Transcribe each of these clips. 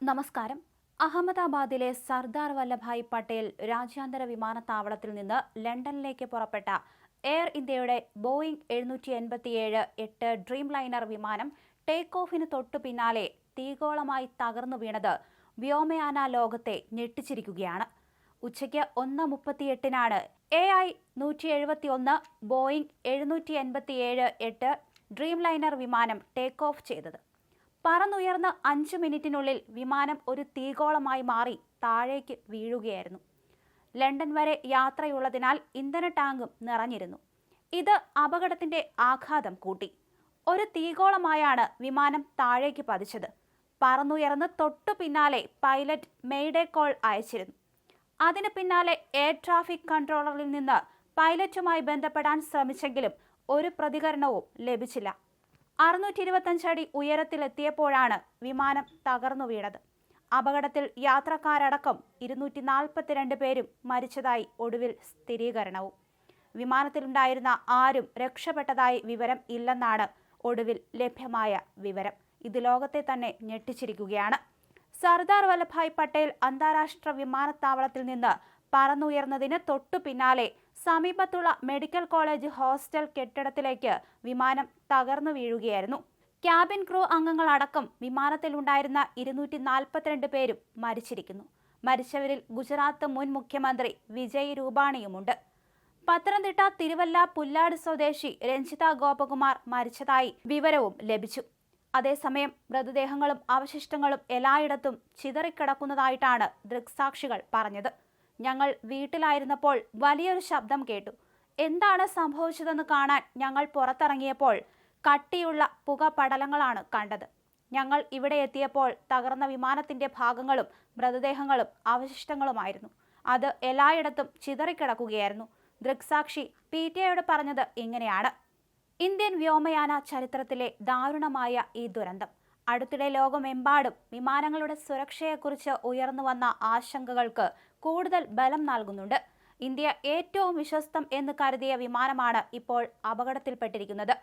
നമസ്കാരം. അഹമ്മദാബാദിലെ സർദാർ വല്ലഭായ് പട്ടേൽ രാജ്യാന്തര വിമാനത്താവളത്തിൽ നിന്ന് ലണ്ടനിലേക്ക് പുറപ്പെട്ട എയർ ഇന്ത്യയുടെ ബോയിംഗ് എഴുന്നൂറ്റി എൺപത്തിയേഴ് എട്ട് ഡ്രീം ലൈനർ വിമാനം ടേക്ക് ഓഫിന് തൊട്ടു പിന്നാലെ തീഗോളമായി തകർന്നു വീണത് വ്യോമയാന ലോകത്തെ ഞെട്ടിച്ചിരിക്കുകയാണ്. ഉച്ചയ്ക്ക് ഒന്ന് മുപ്പത്തിയെട്ടിനാണ് എ ഐ നൂറ്റി എഴുപത്തി ഒന്ന് ബോയിംഗ് എഴുന്നൂറ്റി എൺപത്തിയേഴ് എട്ട് ഡ്രീം ലൈനർ വിമാനം ടേക്ക് ഓഫ് ചെയ്തത്. പറന്നുയർന്ന അഞ്ച് മിനിറ്റിനുള്ളിൽ വിമാനം ഒരു തീഗോളമായി മാറി താഴേക്ക് വീഴുകയായിരുന്നു. ലണ്ടൻ വരെ യാത്രയുള്ളതിനാൽ ഇന്ധന ടാങ്കും നിറഞ്ഞിരുന്നു. ഇത് അപകടത്തിന്റെ ആഘാതം കൂട്ടി. ഒരു തീഗോളമായാണ് വിമാനം താഴേക്ക് പതിച്ചത്. പറന്നുയർന്ന് തൊട്ടു പിന്നാലെ പൈലറ്റ് മെയ്ഡേ കോൾ അയച്ചിരുന്നു. അതിന് പിന്നാലെ എയർ ട്രാഫിക് കൺട്രോളറിൽ നിന്ന് പൈലറ്റുമായി ബന്ധപ്പെടാൻ ശ്രമിച്ചെങ്കിലും ഒരു പ്രതികരണവും ലഭിച്ചില്ല. അറുന്നൂറ്റി ഇരുപത്തഞ്ച് അടി ഉയരത്തിലെത്തിയപ്പോഴാണ് വിമാനം തകർന്നു വീണത്. അപകടത്തിൽ യാത്രക്കാരടക്കം ഇരുന്നൂറ്റി നാൽപ്പത്തിരണ്ട് പേരും മരിച്ചതായി ഒടുവിൽ സ്ഥിരീകരണവും. വിമാനത്തിലുണ്ടായിരുന്ന ആരും രക്ഷപ്പെട്ടതായി വിവരം ഇല്ലെന്നാണ് ഒടുവിൽ ലഭ്യമായ വിവരം. ഇത് ലോകത്തെ തന്നെ ഞെട്ടിച്ചിരിക്കുകയാണ്. സർദാർ വല്ലഭായ് പട്ടേൽ അന്താരാഷ്ട്ര വിമാനത്താവളത്തിൽ നിന്ന് പറന്നുയർന്നതിന് തൊട്ടു പിന്നാലെ സമീപത്തുള്ള മെഡിക്കൽ കോളേജ് ഹോസ്റ്റൽ കെട്ടിടത്തിലേക്ക് വിമാനം തകർന്നു വീഴുകയായിരുന്നു. ക്യാബിൻ ക്രൂ അംഗങ്ങളടക്കം വിമാനത്തിലുണ്ടായിരുന്ന ഇരുന്നൂറ്റി നാൽപ്പത്തിരണ്ട് പേരും മരിച്ചിരിക്കുന്നു. മരിച്ചവരിൽ ഗുജറാത്ത് മുൻ മുഖ്യമന്ത്രി വിജയ് രൂപാണിയുമുണ്ട്. പത്തനംതിട്ട തിരുവല്ല പുല്ലാട് സ്വദേശി രഞ്ജിത ഗോപകുമാർ മരിച്ചതായി വിവരവും ലഭിച്ചു. അതേസമയം മൃതദേഹങ്ങളും അവശിഷ്ടങ്ങളും എല്ലായിടത്തും ചിതറിക്കിടക്കുന്നതായിട്ടാണ് ദൃക്സാക്ഷികൾ പറഞ്ഞത്. ഞങ്ങൾ വീട്ടിലായിരുന്നപ്പോൾ വലിയൊരു ശബ്ദം കേട്ടു. എന്താണ് സംഭവിച്ചതെന്ന് കാണാൻ ഞങ്ങൾ പുറത്തിറങ്ങിയപ്പോൾ കട്ടിയുള്ള പുക പടലങ്ങളാണ് കണ്ടത്. ഞങ്ങൾ ഇവിടെ എത്തിയപ്പോൾ തകർന്ന വിമാനത്തിന്റെ ഭാഗങ്ങളും മൃതദേഹങ്ങളും അവശിഷ്ടങ്ങളുമായിരുന്നു. അത് എല്ലായിടത്തും ചിതറിക്കിടക്കുകയായിരുന്നു. ദൃക്സാക്ഷി പി ടി ഐയോട് പറഞ്ഞത് ഇങ്ങനെയാണ്. ഇന്ത്യൻ വ്യോമയാന ചരിത്രത്തിലെ ദാരുണമായ ഈ ദുരന്തം. അടുത്തിടെ ലോകമെമ്പാടും വിമാനങ്ങളുടെ സുരക്ഷയെക്കുറിച്ച് ഉയർന്നു വന്ന ആശങ്കകൾക്ക് കൂടുതൽ ബലം നൽകുന്നുണ്ട്. ഇന്ത്യ ഏറ്റവും വിശ്വസ്തം എന്ന് കരുതിയ വിമാനമാണ് ഇപ്പോൾ അപകടത്തിൽപ്പെട്ടിരിക്കുന്നത്.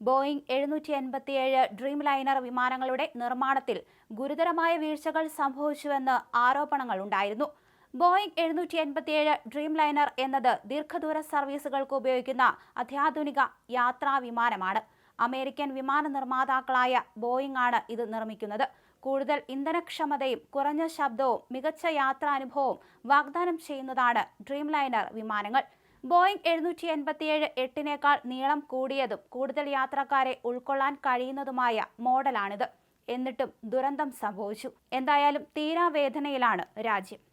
ബോയിംഗ് എഴുന്നൂറ്റി എൺപത്തിയേഴ് ഡ്രീം ലൈനർ വിമാനങ്ങളുടെ നിർമ്മാണത്തിൽ ഗുരുതരമായ വീഴ്ചകൾ സംഭവിച്ചുവെന്ന് ആരോപണങ്ങൾ ഉണ്ടായിരുന്നു. ബോയിംഗ് എഴുന്നൂറ്റി എൺപത്തിയേഴ് ഡ്രീം ലൈനർ എന്നത് ദീർഘദൂര സർവീസുകൾക്ക് ഉപയോഗിക്കുന്ന അത്യാധുനിക യാത്രാ വിമാനമാണ്. അമേരിക്കൻ വിമാന നിർമ്മാതാക്കളായ ബോയിങ് ആണ് ഇത് നിർമ്മിക്കുന്നത്. കൂടുതൽ ഇന്ധനക്ഷമതയും കുറഞ്ഞ ശബ്ദവും മികച്ച യാത്രാനുഭവവും വാഗ്ദാനം ചെയ്യുന്നതാണ് ഡ്രീം ലൈനർ വിമാനങ്ങൾ. ബോയിങ് എഴുന്നൂറ്റി എൺപത്തിയേഴ് എട്ടിനേക്കാൾ നീളം കൂടിയതും കൂടുതൽ യാത്രക്കാരെ ഉൾക്കൊള്ളാൻ കഴിയുന്നതുമായ മോഡലാണിത്. എന്നിട്ടും ദുരന്തം സംഭവിച്ചു. എന്തായാലും തീരാവേദനയിലാണ് രാജ്യം.